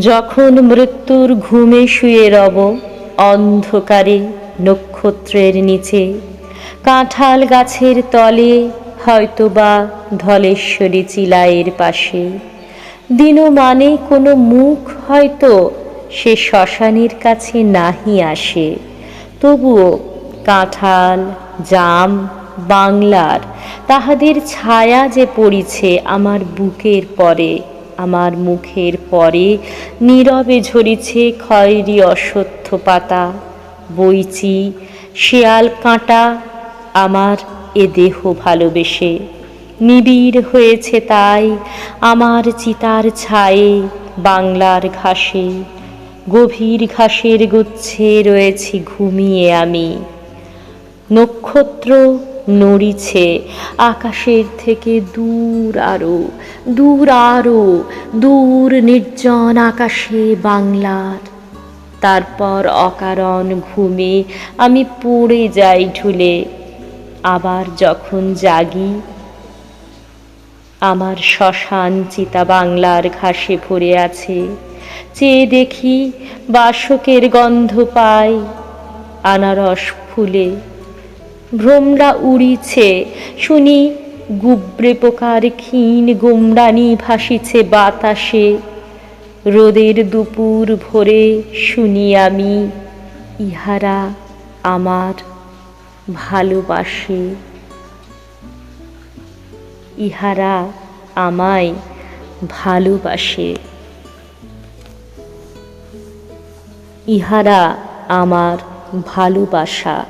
যখন মৃত্যুর ঘুমে শুয়ে রব অন্ধকারে নক্ষত্রের নিচে, কাঁঠাল গাছের তলে, হয়তোবা ধলেশ্বরী চিলায়ের পাশে। দিন মানে কোনো মুখ হয়তো সে শ্মশানের কাছে নাহি আসে। তবুও কাঁঠাল, জাম, বাংলার, তাহাদের ছায়া যে পড়িছে আমার বুকের পরে আমার মুখের পরে নীরবে ঝরিছে খয়েরি অসত্য পাতা। বইচি, শেয়াল কাঁটা আমার এ দেহ ভালোবেসে। নিবিড় হয়েছে তাই আমার চিতার ছায়ে বাংলার ঘাসে। গভীর ঘাসের গুচ্ছে রয়েছি ঘুমিয়ে আমি। নক্ষত্র নড়িছে আকাশের থেকে দূর আরও দূর আরও, দূর নির্জন আকাশে বাংলার। তারপর অকারণ ঘুমে আমি পড়ে যাই ঢুলে, আবার যখন জাগি, আমার শ্মশান চিতা বাংলার ঘাসে ভরে আছে। চেয়ে দেখি বাসকের গন্ধ পাই আনারস ফুলে। ভ্রমরা উড়িছে। শুনি গুবরে পোকার ক্ষীণ গোমরানি ভাসিছে বাতাসে। রোদের দুপুর ভোরে শুনি আমি ইহারা আমার ভালোবাসে। ইহারা আমায় ভালোবাসে। ইহারা আমার ভালোবাসা।